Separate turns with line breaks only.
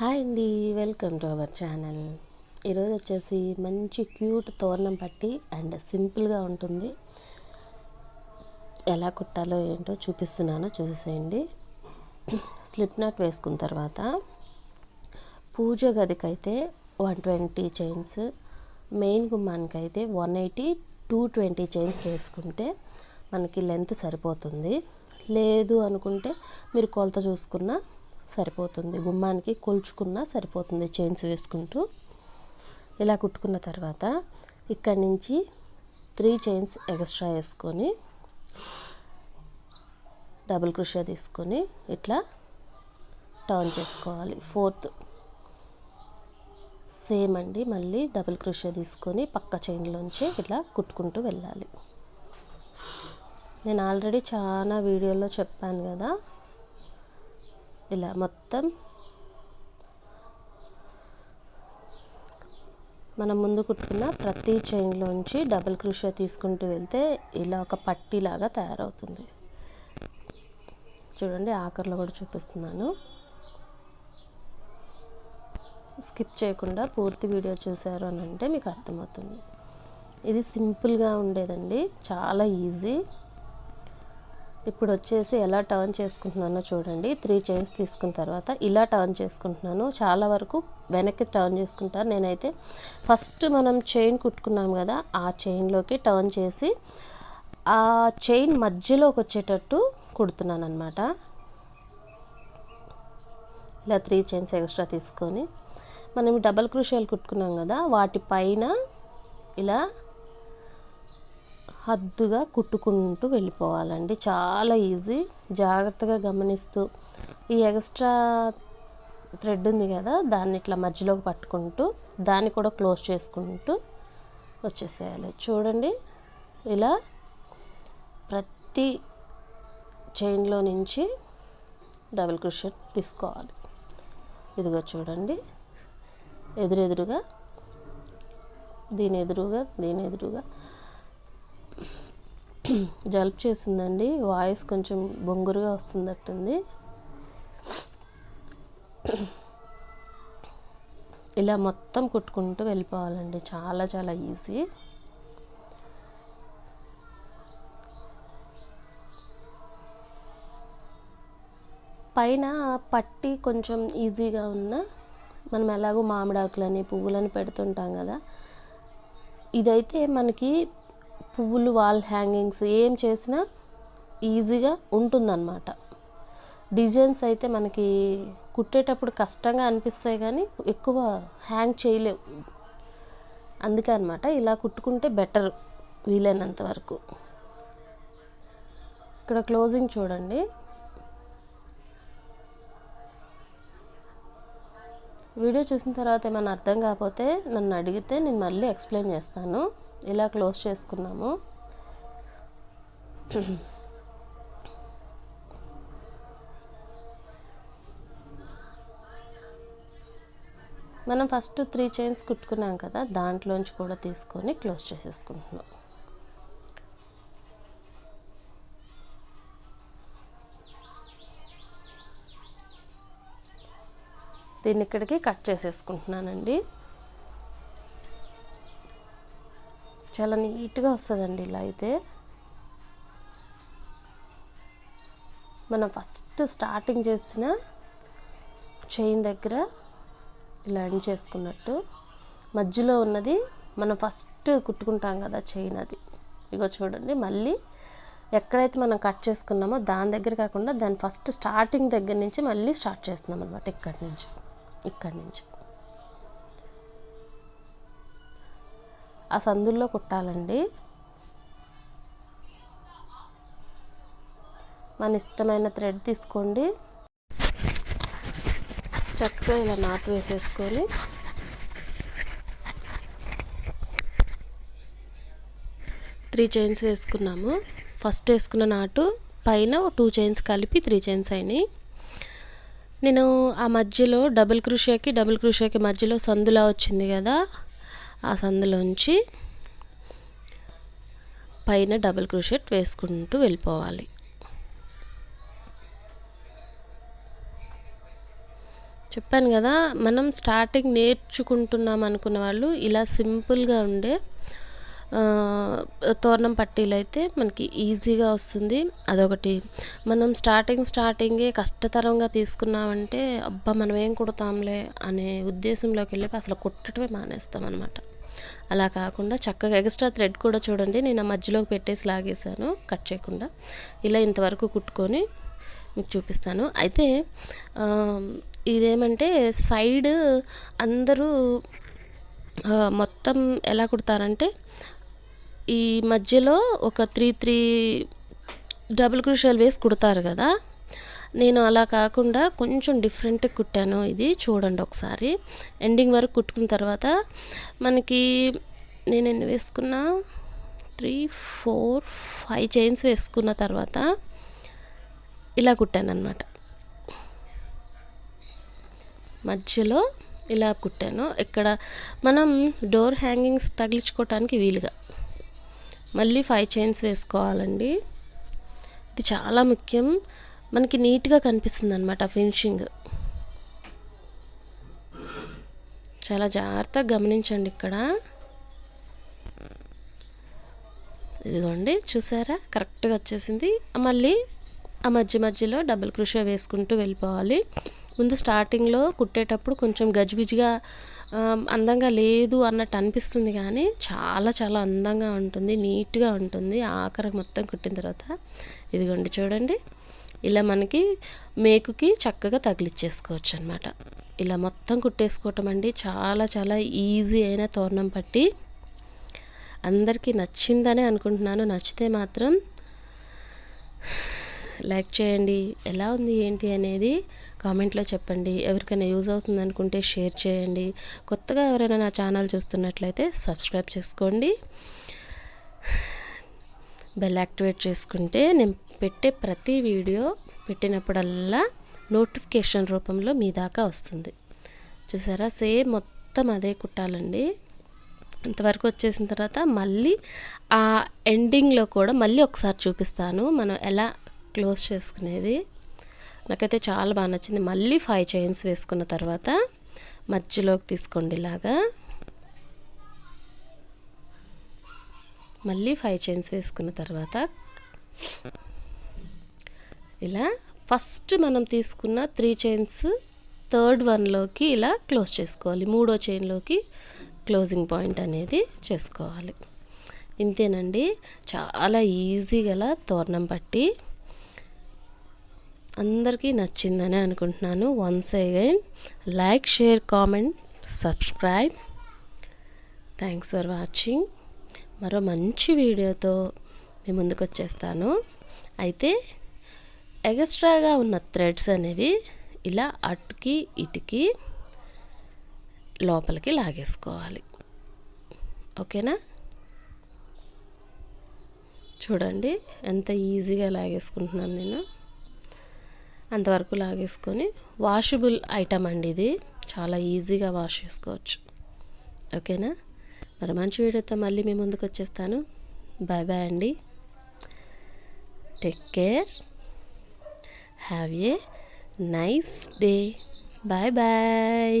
Hi అండి welcome to our channel. ఈరోజు వచ్చేసి మంచి క్యూట్ తోరణం పట్టి అండ్ సింపుల్గా ఉంటుంది. ఎలా కుట్టాలో ఏంటో చూపిస్తున్నానో చూసేసేయండి. స్లిప్ నాట్ వేసుకున్న తర్వాత పూజ గదికైతే వన్ ట్వంటీ చైన్స్ మెయిన్ గుమ్మానికైతే అయితే one eighty two twenty chains వేసుకుంటే మనకి లెంత్ సరిపోతుంది. లేదు అనుకుంటే మీరు కొలత చూసుకున్నా సరిపోతుంది. గుమ్మానికి కొలుచుకున్నా సరిపోతుంది చైన్స్ వేసుకుంటూ. ఇలా కుట్టుకున్న తర్వాత ఇక్కడి నుంచి త్రీ చైన్స్ ఎక్స్ట్రా వేసుకొని డబుల్ క్రుషియా తీసుకొని ఇట్లా టర్న్ చేసుకోవాలి. ఫోర్త్ సేమ్ అండి. మళ్ళీ డబుల్ క్రోషియా తీసుకొని పక్క చైన్లోంచి ఇట్లా కుట్టుకుంటూ వెళ్ళాలి. నేను ఆల్రెడీ చాలా వీడియోలో చెప్పాను కదా ఇలా మొత్తం మనం ముందు కుట్టుకున్న ప్రతి చైన్లోంచి డబుల్ క్రోషియా తీసుకుంటూ వెళ్తే ఇలా ఒక పట్టీలాగా తయారవుతుంది. చూడండి ఆఖరిలో కూడా చూపిస్తున్నాను. స్కిప్ చేయకుండా పూర్తి వీడియో చూసారు అని అంటే మీకు అర్థమవుతుంది. ఇది సింపుల్గా ఉండేదండి చాలా ఈజీ. ఇప్పుడు వచ్చేసి ఎలా టర్న్ చేసుకుంటున్నానో చూడండి. త్రీ చైన్స్ తీసుకున్న తర్వాత ఇలా టర్న్ చేసుకుంటున్నాను. చాలా వరకు వెనక్కి టర్న్ చేసుకుంటారు నేనైతే ఫస్ట్ మనం చైన్ కుట్టుకున్నాం కదా ఆ చైన్లోకి టర్న్ చేసి ఆ చైన్ మధ్యలోకి వచ్చేటట్టు కుడుతున్నాను అనమాట ఇలా త్రీ చైన్స్ ఎక్స్ట్రా తీసుకొని మనం డబల్ క్రూషియాలు కుట్టుకున్నాం కదా వాటి పైన ఇలా హద్దుగా కుట్టుకుంటూ వెళ్ళిపోవాలండి. చాలా ఈజీ. జాగ్రత్తగా గమనిస్తూ ఈ ఎక్స్ట్రా థ్రెడ్ ఉంది కదా దాన్ని ఇట్లా మధ్యలోకి పట్టుకుంటూ దాన్ని కూడా క్లోజ్ చేసుకుంటూ వచ్చేసేయాలి. చూడండి ఇలా ప్రతి చైన్లో నుంచి డబుల్ క్రూషియట్ తీసుకోవాలి. ఇదిగో చూడండి ఎదురెదురుగా దీని ఎదురుగా దీని ఎదురుగా జలుపు చేసిందండి. వాయిస్ కొంచెం బొంగురుగా వస్తుందట్టుంది. ఇలా మొత్తం కుట్టుకుంటూ వెళ్ళిపోవాలండి. చాలా చాలా ఈజీ. పైన పట్టి కొంచెం ఈజీగా ఉన్న మనం ఎలాగో మామిడాకులని పువ్వులని పెడుతుంటాం కదా. ఇదైతే మనకి పువ్వులు వాల్ హ్యాంగింగ్స్ ఏం చేసినా ఈజీగా ఉంటుందన్నమాట. డిజైన్స్ అయితే మనకి కుట్టేటప్పుడు కష్టంగా అనిపిస్తాయి కానీ ఎక్కువ హ్యాంగ్ చేయలేవు. అందుకే అనమాట ఇలా కుట్టుకుంటే బెటర్ వీలైనంత వరకు. ఇక్కడ క్లోజింగ్ చూడండి. వీడియో చూసిన తర్వాత ఏమైనా అర్థం కాకపోతే నన్ను అడిగితే నేను మళ్ళీ ఎక్స్ప్లెయిన్ చేస్తాను. ఇలా క్లోజ్ చేసుకున్నాము. మనం ఫస్ట్ త్రీ చైన్స్ కుట్టుకున్నాం కదా దాంట్లోంచి కూడా తీసుకొని క్లోజ్ చేసేసుకుంటున్నాం. దీన్ని ఇక్కడికి కట్ చేసేసుకుంటున్నానండి. చాలా నీట్గా వస్తుందండి ఇలా అయితే. మనం ఫస్ట్ స్టార్టింగ్ చేసిన చైన్ దగ్గర ఇలా ఎండ్ చేసుకున్నట్టు. మధ్యలో ఉన్నది మనం ఫస్ట్ కుట్టుకుంటాం కదా చైన్ అది. ఇగో చూడండి మళ్ళీ ఎక్కడైతే మనం కట్ చేసుకున్నామో దాని దగ్గర కాకుండా దాని ఫస్ట్ స్టార్టింగ్ దగ్గర నుంచి మళ్ళీ స్టార్ట్ చేస్తున్నాం అనమాట ఇక్కడి నుంచి. ఇక్కడి నుంచి. ఆ సందుల్లో కుట్టాలండి. మన ఇష్టమైన థ్రెడ్ తీసుకోండి. చక్కగా ఇలా నాటు వేసేసుకొని త్రీ చైన్స్ వేసుకున్నాము. ఫస్ట్ వేసుకున్న నాటు పైన టూ చైన్స్ కలిపి త్రీ చైన్స్ అయినాయి. నేను ఆ మధ్యలో డబుల్ క్రూషియాకి డబుల్ క్రూషియాకి మధ్యలో సందులా వచ్చింది కదా ఆ సందులోంచి పైన డబుల్ క్రూషెట్ వేసుకుంటూ వెళ్ళిపోవాలి. చెప్పాను కదా మనం స్టార్టింగ్ నేర్చుకుంటున్నాం అనుకున్న వాళ్ళు ఇలా సింపుల్గా ఉండే తోరణం పట్టీలు అయితే మనకి ఈజీగా వస్తుంది. అదొకటి. మనం స్టార్టింగ్ స్టార్టింగే కష్టతరంగా తీసుకున్నామంటే అబ్బా మనం ఏం కుడతాంలే అనే ఉద్దేశంలోకి వెళ్ళి అసలు కుట్టడమే మానేస్తాం అనమాట అలా కాకుండా చక్కగా ఎక్స్ట్రా థ్రెడ్ కూడా చూడండి. నేను ఆ మధ్యలోకి పెట్టేసి లాగేశాను. కట్ చేయకుండా ఇలా ఇంతవరకు కుట్టుకొని మీకు చూపిస్తాను. అయితే ఇదేమంటే సైడ్ అందరూ మొత్తం ఎలా కుడతారంటే ఈ మధ్యలో ఒక త్రీ త్రీ డబుల్ క్రూషల్ వేసి కుడతారు కదా. నేను అలా కాకుండా కొంచెం డిఫరెంట్ కుట్టాను ఇది చూడండి ఒకసారి. ఎండింగ్ వరకు కుట్టుకున్న తర్వాత మనకి నేను ఎన్ని వేసుకున్నా? త్రీ ఫోర్ ఫైవ్ చైన్స్ వేసుకున్న తర్వాత ఇలా కుట్టాను అనమాట మధ్యలో ఇలా కుట్టాను. ఇక్కడ మనం డోర్ హ్యాంగింగ్స్ తగిలించుకోవటానికి వీలుగా. మళ్ళీ ఫైవ్ చైన్స్ వేసుకోవాలండి. ఇది చాలా ముఖ్యం. మనకి నీట్గా కనిపిస్తుంది అనమాట ఫినిషింగ్ చాలా జాగ్రత్తగా గమనించండి ఇక్కడ. ఇదిగోండి చూసారా? కరెక్ట్గా వచ్చేసింది. మళ్ళీ ఆ మధ్య మధ్యలో డబుల్ క్రూషియా వేసుకుంటూ వెళ్ళిపోవాలి. ముందు స్టార్టింగ్లో కుట్టేటప్పుడు కొంచెం గజిబిజిగా అందంగా లేదు అన్నట్టు అనిపిస్తుంది కానీ చాలా చాలా అందంగా ఉంటుంది నీట్గా ఉంటుంది. ఆఖరికి మొత్తం కుట్టిన తర్వాత ఇదిగోండి చూడండి. ఇలా మనకి మేకుకి చక్కగా తగిలిచ్చేసుకోవచ్చు అనమాట ఇలా మొత్తం కుట్టేసుకోవటం అండి చాలా చాలా ఈజీ అయిన తోరణం పట్టి అందరికీ నచ్చిందనే అనుకుంటున్నాను. నచ్చితే మాత్రం లైక్ చేయండి. ఎలా ఉంది ఏంటి అనేది కామెంట్లో చెప్పండి. ఎవరికైనా యూజ్ అవుతుంది అనుకుంటే షేర్ చేయండి. కొత్తగా ఎవరైనా నా ఛానల్ చూస్తున్నట్లయితే సబ్స్క్రైబ్ చేసుకోండి. బెల్ యాక్టివేట్ చేసుకుంటే నేను పెట్టే ప్రతి వీడియో పెట్టినప్పుడల్లా నోటిఫికేషన్ రూపంలో మీ దాకా వస్తుంది. చూసారా? సేమ్ మొత్తం అదే కుట్టాలండి. ఇంతవరకు వచ్చేసిన తర్వాత మళ్ళీ ఆ ఎండింగ్లో కూడా మళ్ళీ ఒకసారి చూపిస్తాను. మనం ఎలా క్లోజ్ చేసుకునేది. నాకైతే చాలా బాగా నచ్చింది. మళ్ళీ ఫైవ్ చైన్స్ వేసుకున్న తర్వాత మధ్యలోకి తీసుకోండి ఇలాగా. మళ్ళీ ఫైవ్ చైన్స్ వేసుకున్న తర్వాత ఇలా ఫస్ట్ మనం తీసుకున్న త్రీ చైన్స్ థర్డ్ వన్లోకి ఇలా క్లోజ్ చేసుకోవాలి. మూడో చైన్లోకి క్లోజింగ్ పాయింట్ అనేది చేసుకోవాలి. ఇంతేనండి. చాలా ఈజీగా తోరణం పట్టి అందరికీ నచ్చిందని అనుకుంటున్నాను. Once again like share comment subscribe thanks for watching మరో మంచి వీడియోతో మీ ముందుకు వచ్చేస్తాను. అయితే ఎగస్ట్రాగా ఉన్న థ్రెడ్స్ అనేవి ఇలా అటుకి ఇటుకి లోపలికి లాగేసుకోవాలి. ఓకేనా? చూడండి ఎంత ఈజీగా లాగేసుకుంటున్నాను నేను. అంతవరకు లాగేసుకొని వాషబుల్ ఐటమ్ అండి ఇది. చాలా ఈజీగా వాష్ చేసుకోవచ్చు. ఓకేనా? మరి మంచి వీడియోతో మళ్ళీ మీ ముందుకు వచ్చేస్తాను. బాయ్ బాయ్ అండి. Take care have a nice day bye bye